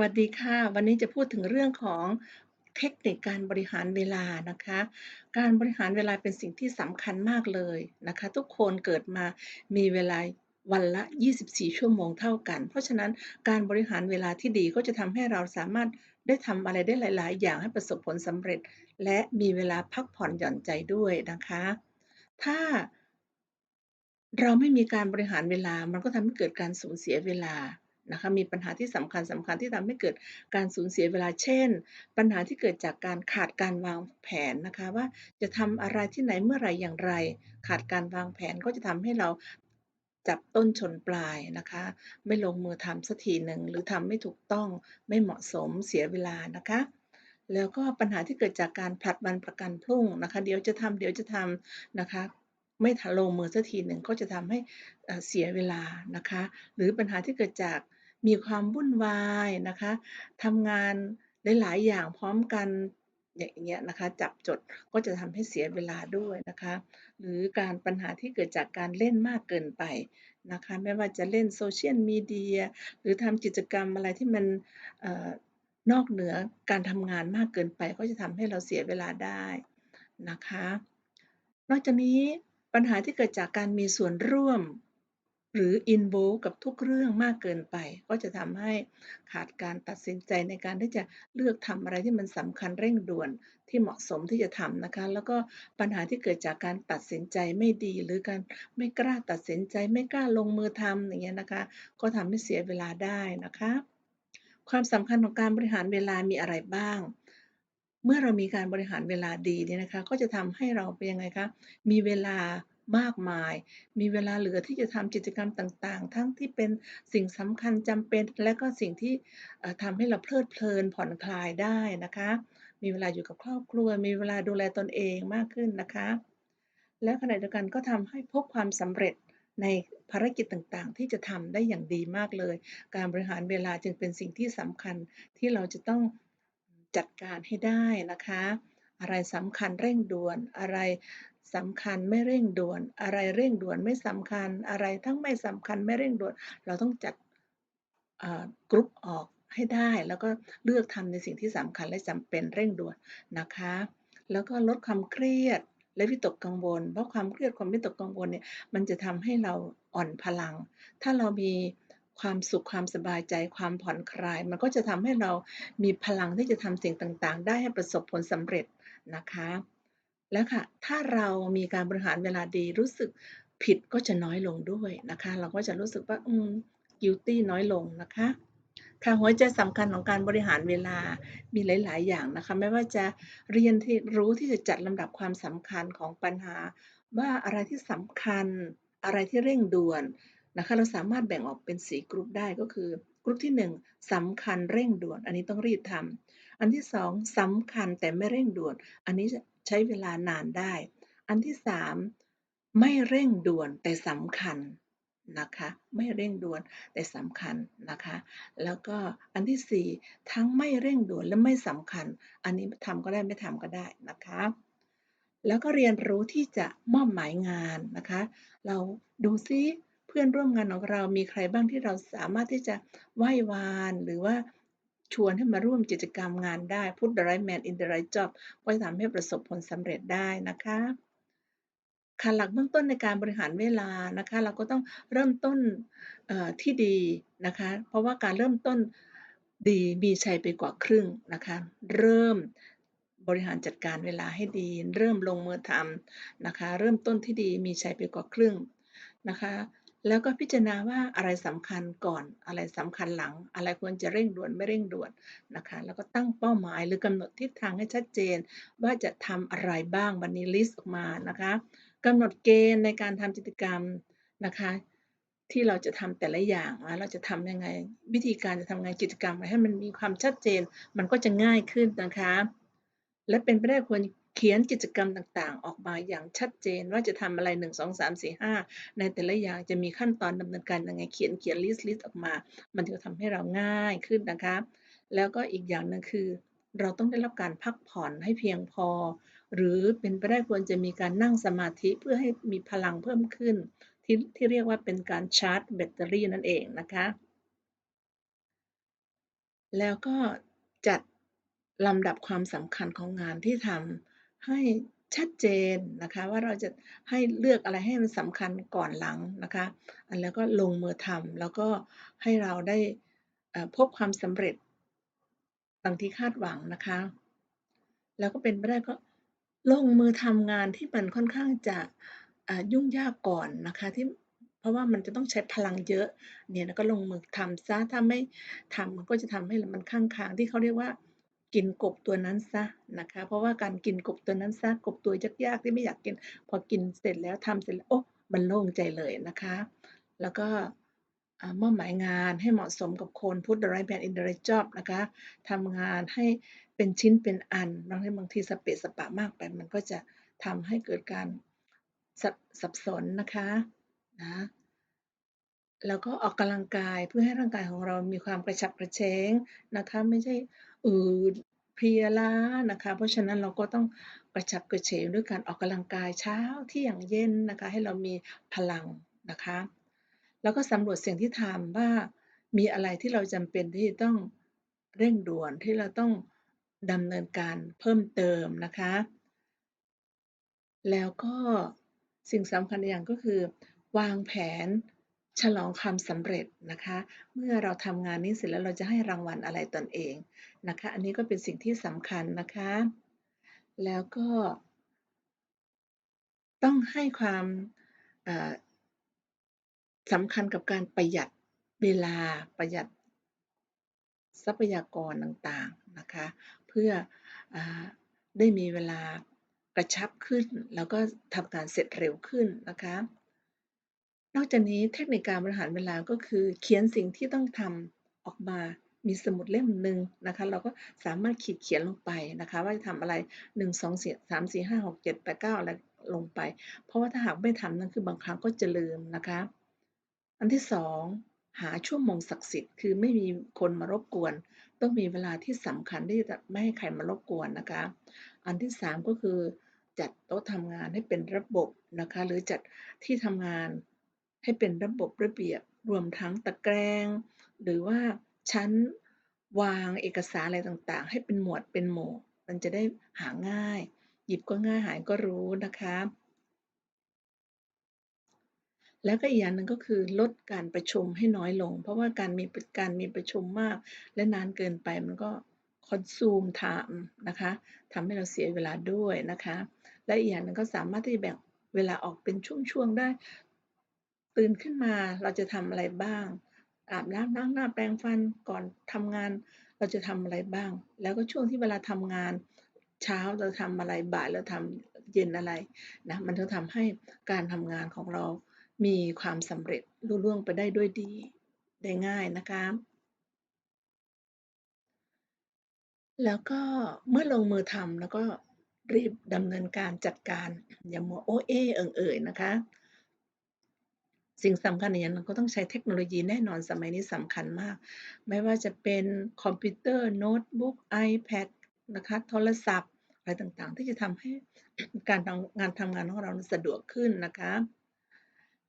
วัสดีค่ะ วันนี้จะพูดถึงเรื่องของเทคนิคการบริหารเวลานะคะ การบริหารเวลาเป็นสิ่งที่สำคัญมากเลยนะคะ ทุกคนเกิดมามีเวลาวันละ 24 ชั่วโมงเท่ากัน เพราะฉะนั้นการบริหารเวลาที่ดีก็จะทำให้เราสามารถได้ทำอะไรได้หลาย ๆ อย่างให้ประสบผลสำเร็จ และมีเวลาพักผ่อนหย่อนใจด้วยนะคะ ถ้าเราไม่มีการบริหารเวลา มันก็ทำให้เกิดการสูญเสียเวลา นะคะมีปัญหาที่สำคัญๆที่ทำให้เกิดการสูญเสียเวลาเช่น ปัญหาที่เกิดจากการขาดการวางแผนนะคะว่าจะทำอะไรที่ไหนเมื่อไรอย่างไร ขาดการวางแผนก็จะทำให้เราจับต้นชนปลายนะคะ ไม่ลงมือทำสักทีหนึ่งหรือทำไม่ถูกต้องไม่เหมาะสมเสียเวลานะคะ แล้วก็ปัญหาที่เกิดจากการผลัดวันประกันพรุ่งนะคะ เดี๋ยวจะทำเดี๋ยวจะทำนะคะ ไม่ทันลงมือสักทีหนึ่งก็จะทำให้เสียเวลานะคะ หรือปัญหาที่เกิดจาก มีความวุ่นวายนะคะทำงานหลาย ๆ อย่างพร้อมกันอย่างเงี้ยนะคะ จับจดก็จะทำให้เสียเวลาด้วยนะคะ หรือการปัญหาที่เกิดจากการเล่นมากเกินไปนะคะ ไม่ว่าจะเล่น Social Media หรือทำกิจกรรมอะไรที่มันออนอกเหนือการทำงานมากเกินไป ก็จะทำให้เราเสียเวลาได้นะคะ นอกจากนี้ปัญหาที่เกิดจากการมีส่วนร่วม หรือ involve กับทุกเรื่องมากเกินไป ก็จะทำให้ขาดการตัดสินใจในการที่จะเลือกทำอะไรที่มันสำคัญเร่งด่วนที่เหมาะสมที่จะทำนะคะ แล้วก็ปัญหาที่เกิดจากการตัดสินใจไม่ดี หรือการไม่กล้าตัดสินใจไม่กล้าลงมือทำอย่างเงี้ยนะคะ ก็ทำให้เสียเวลาได้นะคะ ความสำคัญของการบริหารเวลามีอะไรบ้างเมื่อเรามีการบริหารเวลาดีเนี่ยนะคะ ก็จะทำให้เราเป็นยังไงคะ มีเวลา มากมาย มีเวลาเหลือที่จะทำกิจกรรมต่างๆ ทั้งที่เป็นสิ่งสำคัญจำเป็น และก็สิ่งที่ทำให้เราเพลิดเพลินผ่อนคลายได้นะคะ มีเวลาอยู่กับครอบครัว มีเวลาดูแลตนเองมากขึ้นนะคะ และขณะเดียวกันก็ทำให้พบความสำเร็จในภารกิจต่างๆ ที่จะทำได้อย่างดีมากเลย การบริหารเวลาจึงเป็นสิ่งที่สำคัญที่เราจะต้องจัดการให้ได้นะคะ อะไรสำคัญเร่งด่วน อะไร สำคัญไม่เร่งด่วน อะไรเร่งด่วนไม่สำคัญ อะไรทั้งไม่สำคัญไม่เร่งด่วน เราต้องจัดกรุ๊ปออกให้ได้ แล้วก็เลือกทำในสิ่งที่สำคัญและจำเป็นเร่งด่วนนะคะ แล้วก็ลดความเครียดและวิตกกังวล เพราะความเครียดความวิตกกังวลเนี่ยมันจะทำให้เราอ่อนพลัง ถ้าเรามีความสุขความสบายใจความผ่อนคลาย มันก็จะทำให้เรามีพลังที่จะทำสิ่งต่างๆ ได้ให้ประสบผลสำเร็จนะคะ แล้วค่ะ ถ้าเรามีการบริหารเวลาดีรู้สึกผิดก็จะน้อยลงด้วยนะคะ เราก็จะรู้สึกว่า อืม guilty น้อยลงนะคะ ค่ะหัวใจสำคัญของการบริหารเวลามีหลาย ๆ อย่างนะคะ ไม่ว่าจะเรียนที่รู้ที่จะจัดลำดับความสำคัญของปัญหา ว่าอะไรที่สำคัญอะไรที่เร่งด่วนนะคะ เราสามารถแบ่งออกเป็น4กรุ๊ปได้ก็คือกรุ๊ปที่ 1สำคัญเร่งด่วน อันนี้ต้องรีบทำ อันที่2สำคัญแต่ไม่เร่งด่วน อันนี้ใช้เวลานานได้ อันที่3ไม่เร่งด่วนแต่สำคัญนะคะไม่เร่งด่วนแต่สำคัญนะคะ แล้วก็อันที่ 4 ทั้งไม่เร่งด่วนและไม่สำคัญ อันนี้ทำก็ได้ไม่ทำก็ได้นะคะ แล้วก็เรียนรู้ที่จะมอบหมายงานนะคะ เราดูซิเพื่อนร่วมงานของเรามีใครบ้างที่เราสามารถที่จะไหว้วานหรือว่า ชวนให้มาร่วมกิจกรรมงานได้ put the right man in the right job ก็จะทำให้ประสบผลสำเร็จได้นะคะค่ะหลักเบื้องต้นในการบริหารเวลานะคะ เราก็ต้องเริ่มต้นที่ดีนะคะ เพราะว่าการเริ่มต้นดีมีชัยไปกว่าครึ่งนะคะ เริ่มบริหารจัดการเวลาให้ดี เริ่มลงมือทำนะคะ เริ่มต้นที่ดีมีชัยไปกว่าครึ่งนะคะ แล้วก็พิจารณาว่าอะไรสำคัญก่อนอะไรสำคัญหลัง อะไรควรจะเร่งด่วนไม่เร่งด่วนนะคะ แล้วก็ตั้งเป้าหมายหรือกำหนดทิศทางให้ชัดเจน ว่าจะทำอะไรบ้างวันนี้ลิสต์ออกมานะคะกำหนดเกณฑ์ในการทำกิจกรรมนะคะ ที่เราจะทำแต่ละอย่างว่าเราจะทำยังไง วิธีการจะทำไงกิจกรรมให้มันมีความชัดเจน มันก็จะง่ายขึ้นนะคะ และเป็นไปได้ควร เขียนกิจกรรมต่างๆ ออกมาอย่างชัดเจนว่าจะทำอะไร 1 2 3 4 5 ในแต่ละอย่างจะมีขั้นตอนดำเนินการยังไงเขียนเขียนลิสต์ลิสต์ออกมา มันจะทำให้เราง่ายขึ้นนะคะแล้วก็อีกอย่างหนึ่งคือ เราต้องได้รับการพักผ่อนให้เพียงพอ หรือเป็นไปได้ควรจะมีการนั่งสมาธิเพื่อให้มีพลังเพิ่มขึ้น ที่ที่เรียกว่าเป็นการชาร์จแบตเตอรี่นั่นเองนะคะ แล้วก็จัดลำดับความสำคัญของงานที่ทำ ให้ชัดเจนนะคะว่าเราจะให้เลือกอะไรให้มันสำคัญก่อนหลังนะคะแล้วก็ลงมือทำแล้วก็ให้เราได้พบความสำเร็จดังที่คาดหวังนะคะ แล้วก็เป็นไปได้ก็ลงมือทำงานที่มันค่อนข้างจะยุ่งยากก่อนนะคะที่เพราะว่ามันจะต้องใช้พลังเยอะเนี่ยแล้วก็ลงมือทำซะถ้าไม่ทำมันก็จะทำให้มันข้างคางที่เขาเรียกว่า กินกบตัวนั้นซะนะคะ เพราะว่าการกินกบตัวนั้นซะกบตัวยากๆที่ไม่อยากกิน พอกินเสร็จแล้วทำเสร็จแล้วโอ้มันโล่งใจเลยนะคะ แล้วก็มอบหมายงานให้เหมาะสมกับคน put the right man in the right job นะคะทำงานให้เป็นชิ้นเป็นอันบางทีบางทีสเปะสปะมากไป มันก็จะทำให้เกิดการสับสนนะคะนะ แล้วก็ออกกำลังกายเพื่อให้ร่างกายของเรามีความกระฉับกระเฉงนะคะ ไม่ใช่อืดเพลียล้านะคะ เพราะฉะนั้นเราก็ต้องกระฉับกระเฉงด้วยการออกกำลังกายเช้าที่อย่างเย็นนะคะ ให้เรามีพลังนะคะ แล้วก็สำรวจสิ่งที่ทำว่ามีอะไรที่เราจำเป็นที่ต้องเร่งด่วนที่เราต้องดำเนินการเพิ่มเติมนะคะ แล้วก็สิ่งสำคัญอย่างก็คือ วางแผน ฉลองความสำเร็จนะคะ เมื่อเราทำงานนี้เสร็จแล้วเราจะให้รางวัลอะไรตนเองนะคะ อันนี้ก็เป็นสิ่งที่สำคัญนะคะ แล้วก็ ต้องให้ความสำคัญกับการประหยัดเวลาประหยัดทรัพยากรต่างๆนะคะ เพื่ออได้มีเวลากระชับขึ้น แล้วก็ทำการเสร็จเร็วขึ้นนะคะ นอกจากนี้เทคนิคการบริหารเวลาก็คือ เขียนสิ่งที่ต้องทำออกมามีสมุดเล่มหนึ่งนะคะ เราก็สามารถขีดเขียนลงไปนะคะ ว่าจะทำอะไร 1 2 4 3 4 5 6 7 8 9 อะไรลงไป เพราะว่าถ้าหากไม่ทำนั่นคือบางครั้งก็จะลืมนะคะ อันที่สองหาชั่วโมงศักดิ์สิทธิ์คือไม่มีคนมารบกวน ต้องมีเวลาที่สำคัญที่จะไม่ให้ใครมารบกวนนะคะ อันที่สามก็คือจัดโต๊ะทำงานให้เป็นระบบนะคะ หรือจัดที่ทำงาน ให้เป็นระบบระเบียบรวมทั้งตะแกรงหรือว่าชั้นวางเอกสารอะไรต่างๆ ให้เป็นหมวดเป็นหมู่ มันจะได้หาง่าย หยิบก็ง่ายหายก็รู้นะคะ แล้วก็อีกอย่างหนึ่งก็คือลดการประชุมให้น้อยลง เพราะว่าการมีการมีประชุมมาก และนานเกินไปมันก็คอนซูมไทม์นะคะทำให้เราเสียเวลาด้วยนะคะ และอีกอย่างหนึ่งก็สามารถที่จะแบ่งเวลาออกเป็นช่วงๆได้ ตื่นขึ้นมาเราจะทำอะไรบ้าง อาบน้ำล้างหน้าแปรงฟันก่อนทำงาน เราจะทำอะไรบ้าง แล้วก็ช่วงที่เวลาทำงาน เช้าเราทำอะไรบ่ายเราทำเย็นอะไรนะมันจะทำให้การทำงานของเรามีความสำเร็จรุ่ร่วงไปได้ด้วยดีได้ง่ายนะคะแล้วก็เมื่อลงมือทำแล้วก็รีบดำเนินการจัดการ อย่ามัวโอเอเอิงเอ่ยนะคะ สิ่งสำคัญอย่างนึงก็ต้องใช้เทคโนโลยีแน่นอนสมัยนี้สำคัญมาก ไม่ว่าจะเป็นคอมพิวเตอร์โน้ตบุ๊ก iPad นะคะโทรศัพท์ อะไรต่างๆ ที่จะทำให้การทำงานทำงานของเราสะดวกขึ้นนะคะ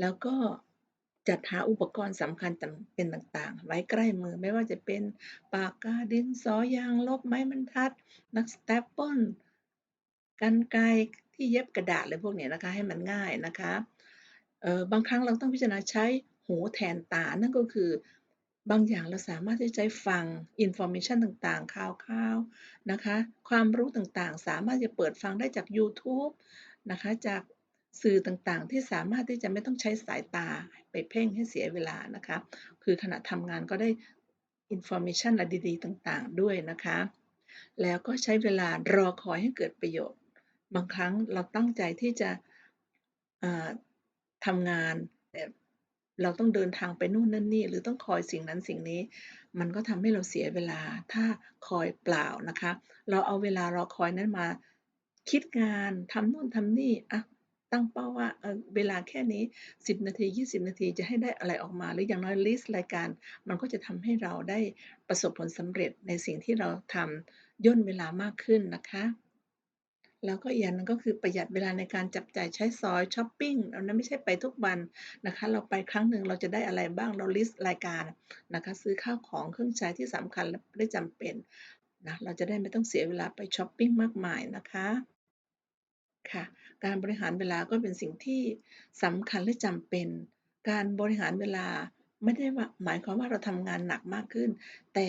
แล้วก็จัดหาอุปกรณ์สำคัญจำเป็นต่างๆ ไว้ใกล้มือไม่ว่าจะเป็นปากกาดินสอยางลบไม้บรรทัด นักสแตปเปิลกันไกที่เย็บกระดาษอะไรพวกนี้นะคะให้มันง่ายนะคะ เออบางครั้งเราต้องพิจารณาใช้หูแทนตา นั่นก็คือบางอย่างเราสามารถที่จะฟังอินโฟมิชันต่างๆ ข่าวๆนะคะ ความรู้ต่างๆ สามารถจะเปิดฟังได้จาก YouTube นะคะ จากสื่อต่างๆ ที่สามารถที่จะไม่ต้องใช้สายตาไปเพ่งให้เสียเวลานะคะ คือขณะทำงานก็ได้อินโฟมิชันอะไรดีๆ ต่างๆ ด้วยนะคะ แล้วก็ใช้เวลารอคอยให้เกิดประโยชน์ บางครั้งเราตั้งใจที่จะ ทำงานแต่เราต้องเดินทางไปนู่นนั่นนี่ หรือต้องคอยสิ่งนั้นสิ่งนี้ มันก็ทำให้เราเสียเวลาถ้าคอยเปล่านะคะ เราเอาเวลาเรอคอยนั้นมาคิดงานทำนู่นทำนี่อะตั้งเป้าว่าเเวลาแค่นี้ 10 นาที 20 นาทีจะให้ได้อะไรออกมา หรืออย่างน้อยลิสต์รายการ มันก็จะทำให้เราได้ประสบผลสำเร็จในสิ่งที่เราทำย่นเวลามากขึ้นนะคะ แล้วก็อีกอย่างนึงก็คือประหยัดเวลาในการจับจ่ายใช้สอยช้อปปิ้งอันนั้นไม่ใช่ไปทุกวันนะคะ เราไปครั้งหนึ่งเราจะได้อะไรบ้างเราลิสต์รายการนะคะ ซื้อข้าวของเครื่องใช้ที่สำคัญและไม่จำเป็นนะเราจะได้ไม่ต้องเสียเวลาไปช้อปปิ้งมากมายนะคะค่ะการบริหารเวลาก็เป็นสิ่งที่สำคัญและจำเป็น การบริหารเวลาไม่ได้หมายความว่าเราทำงานหนักมากขึ้น แต่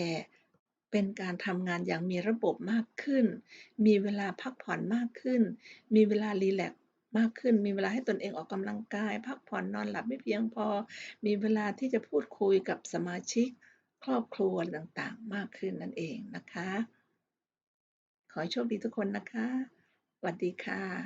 เป็นการทำงานอย่างมีระบบมากขึ้น มีเวลาพักผ่อนมากขึ้น มีเวลารีแลกมากขึ้น มีเวลาให้ตนเองออกกำลังกาย พักผ่อนนอนหลับให้เพียงพอ มีเวลาที่จะพูดคุยกับสมาชิก ครอบครัวต่างๆ มากขึ้นนั่นเองนะคะ ขอโชคดีทุกคนนะคะสวัสดีค่ะ